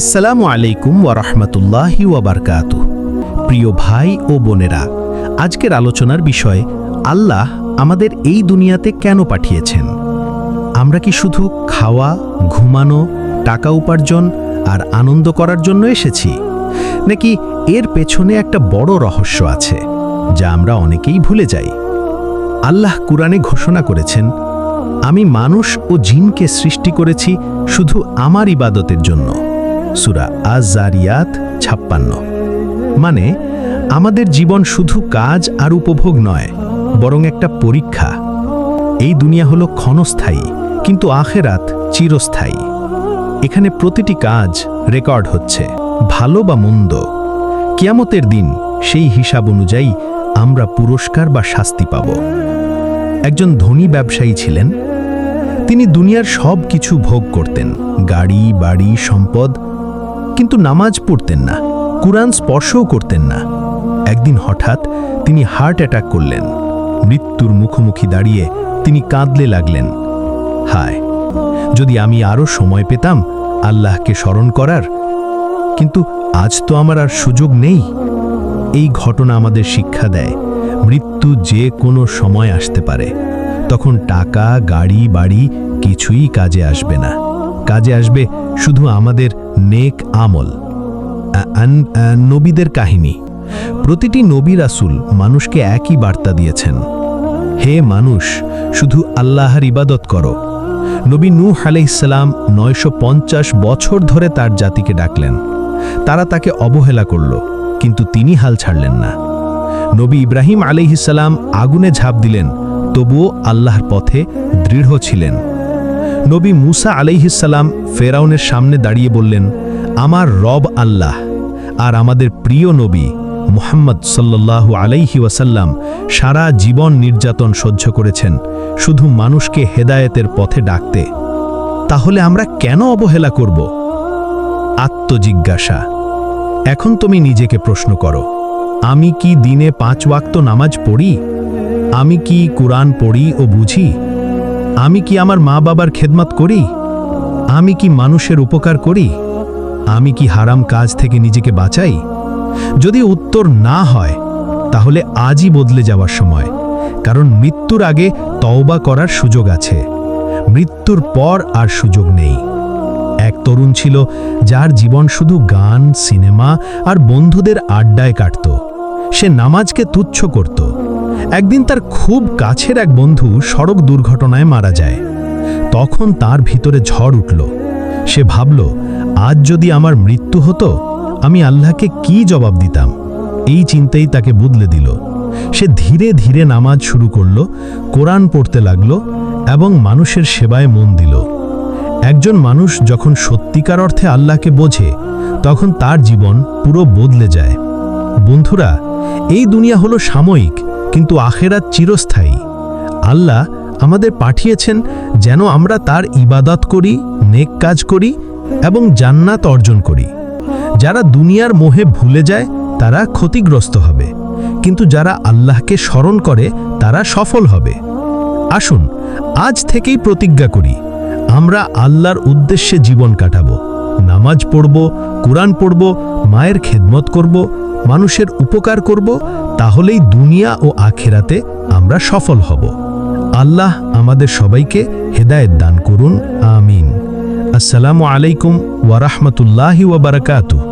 আসসালামু আলাইকুম ওয়ারহমতুল্লাহি ওয়াবারকাতু প্রিয় ভাই ও বোনেরা, আজকের আলোচনার বিষয়, আল্লাহ আমাদের এই দুনিয়াতে কেন পাঠিয়েছেন? আমরা কি শুধু খাওয়া, ঘুমানো, টাকা উপার্জন আর আনন্দ করার জন্য এসেছি? নাকি এর পেছনে একটা বড় রহস্য আছে, যা আমরা অনেকেই ভুলে যাই? আল্লাহ কুরআনে ঘোষণা করেছেন, আমি মানুষ ও জিনকে সৃষ্টি করেছি শুধু আমার ইবাদতের জন্য। সুরা আজ জারিয়াত ছাপ্পান্ন। মানে আমাদের জীবন শুধু কাজ আর উপভোগ নয়, বরং একটা পরীক্ষা। এই দুনিয়া হলো ক্ষণস্থায়ী, কিন্তু আখেরাত চিরস্থায়ী। এখানে প্রতিটি কাজ রেকর্ড হচ্ছে, ভালো বা মন্দ। কিয়ামতের দিন সেই হিসাব অনুযায়ী আমরা পুরস্কার বা শাস্তি পাব। একজন ধনী ব্যবসায়ী ছিলেন। তিনি দুনিয়ার সব কিছু ভোগ করতেন, গাড়ি, বাড়ি, সম্পদ কিন্তু নামাজ পড়তেন না, কুরআন স্পর্শও করতেন না। একদিন হঠাৎ তিনি হার্ট অ্যাটাক করলেন। মৃত্যুর মুখোমুখি দাঁড়িয়ে তিনি কাঁদলে লাগলেন। হায়, যদি আমি আরও সময় পেতাম, আল্লাহকে স্মরণ করার। কিন্তু আজ তো আমার আর সুযোগ নেই। এই ঘটনা আমাদের শিক্ষা দেয়, মৃত্যু যে কোনো সময় আসতে পারে। তখন টাকা, গাড়ি, বাড়ি কিছুই কাজে আসবে না। কাজে আসবে শুধু আমাদের নেক আমল নবীদের কাহিনী। প্রতিটি নবী রাসুল মানুষকে একই বার্তা দিয়েছেন। হে মানুষ, শুধু আল্লাহর ইবাদত করো। নবী নূহ আলাইসালাম নয়শো বছর ধরে তার জাতিকে ডাকলেন। তারা তাকে অবহেলা করল, কিন্তু তিনি হাল ছাড়লেন না। নবী ইব্রাহিম আলাইহিসাল্লাম আগুনে ঝাঁপ দিলেন, তবুও আল্লাহর পথে দৃঢ় ছিলেন। নবী মুসা আলাইহিসাল্লাম ফেরাউনের সামনে দাঁড়িয়ে বললেন, আমার রব আল্লাহ আর আমাদের প্রিয় নবী মুহাম্মদ সাল্লাল্লাহু আলাইহি ওয়াসাল্লাম সারা জীবন নির্যাতন সহ্য করেছেন, শুধু মানুষকে হেদায়েতের পথে ডাকতে। তাহলে আমরা কেন অবহেলা করব? আত্মজিজ্ঞাসা। এখন তুমি নিজেকে প্রশ্ন করো, আমি কি দিনে পাঁচ ওয়াক্ত নামাজ পড়ি? আমি কি কোরআন পড়ি ও বুঝি? আমি কি আমার মা বাবার খেদমত করি? আমি কি মানুষের উপকার করি? আমি কি হারাম কাজ থেকে নিজেকে বাঁচাই? যদি উত্তর না হয়, তাহলে আজই বদলে যাওয়ার সময়, কারণ মৃত্যুর আগে তওবা করার সুযোগ আছে। মৃত্যুর পর আর সুযোগ নেই। এক তরুণ ছিল, যার জীবন শুধু গান, সিনেমা আর বন্ধুদের আড্ডায় কাটত। সে নামাজকে তুচ্ছ করত। একদিন তার খুব কাছের এক বন্ধু সড়ক দুর্ঘটনায় মারা যায়। তখন তার ভিতরে ঝড় উঠল। সে ভাবল, আজ যদি আমার মৃত্যু হতো, আমি আল্লাহকে কি জবাব দিতাম? এই চিন্তাই তাকে বদলে দিল। সে ধীরে ধীরে নামাজ শুরু করল, কোরআন পড়তে লাগল এবং মানুষের সেবায় মন দিল। একজন মানুষ যখন সত্যিকার অর্থে আল্লাহকে বোঝে, তখন তার জীবন পুরো বদলে যায়। বন্ধুরা, এই দুনিয়া হলো সাময়িক। কিন্তু আখেরাত চিরস্থায়ী। আল্লাহ আমাদের পাঠিয়েছেন যেন আমরা তার ইবাদত করি, নেক কাজ করি এবং জান্নাত অর্জন করি। যারা দুনিয়ার মোহে ভুলে যায়, তারা ক্ষতিগ্রস্ত হবে। কিন্তু যারা আল্লাহকে স্মরণ করে, তারা সফল হবে। আসুন, আজ থেকেই প্রতিজ্ঞা করি, আমরা আল্লাহর উদ্দেশ্যে জীবন কাটাবো। নামাজ পড়ব, কোরআন পড়ব, মায়ের খেদমত করব মানুষের উপকার করব, তাহলেই দুনিয়া ও আখেরাতে আমরা সফল হব। আল্লাহ আমাদের সবাইকে হেদায়ত দান করুন, আমিন। আসসালামু আলাইকুম ওয়ারাহমতুল্লাহি ওয়াবারাকাতুহ